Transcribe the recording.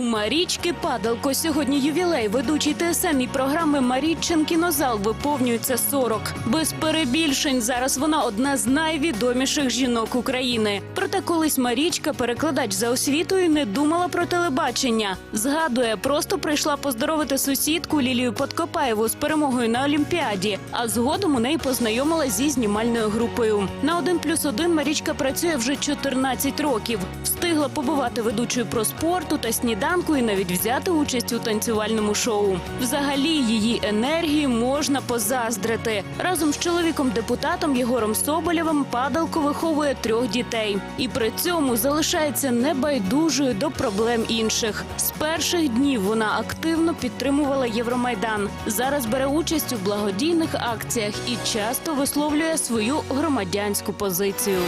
У Марічки Падалко сьогодні ювілей. Ведучий ТСН і програми Маріччин кінозал виповнюється 40. Без перебільшень зараз вона одна з найвідоміших жінок України. Проте колись Марічка, перекладач за освітою, не думала про телебачення. Згадує, просто прийшла поздоровити сусідку Лілію Подкопаєву з перемогою на Олімпіаді. А згодом у неї познайомилась зі знімальною групою. На один плюс один Марічка працює вже 14 років. Встигла побувати ведучою про спорту та сніданку і навіть взяти участь у танцювальному шоу. Взагалі її енергії можна позаздрити. Разом з чоловіком-депутатом Єгором Соболєвим падалко виховує трьох дітей і при цьому залишається небайдужою до проблем інших. З перших днів вона активно підтримувала Євромайдан. Зараз бере участь у благодійних акціях і часто висловлює свою громадянську позицію.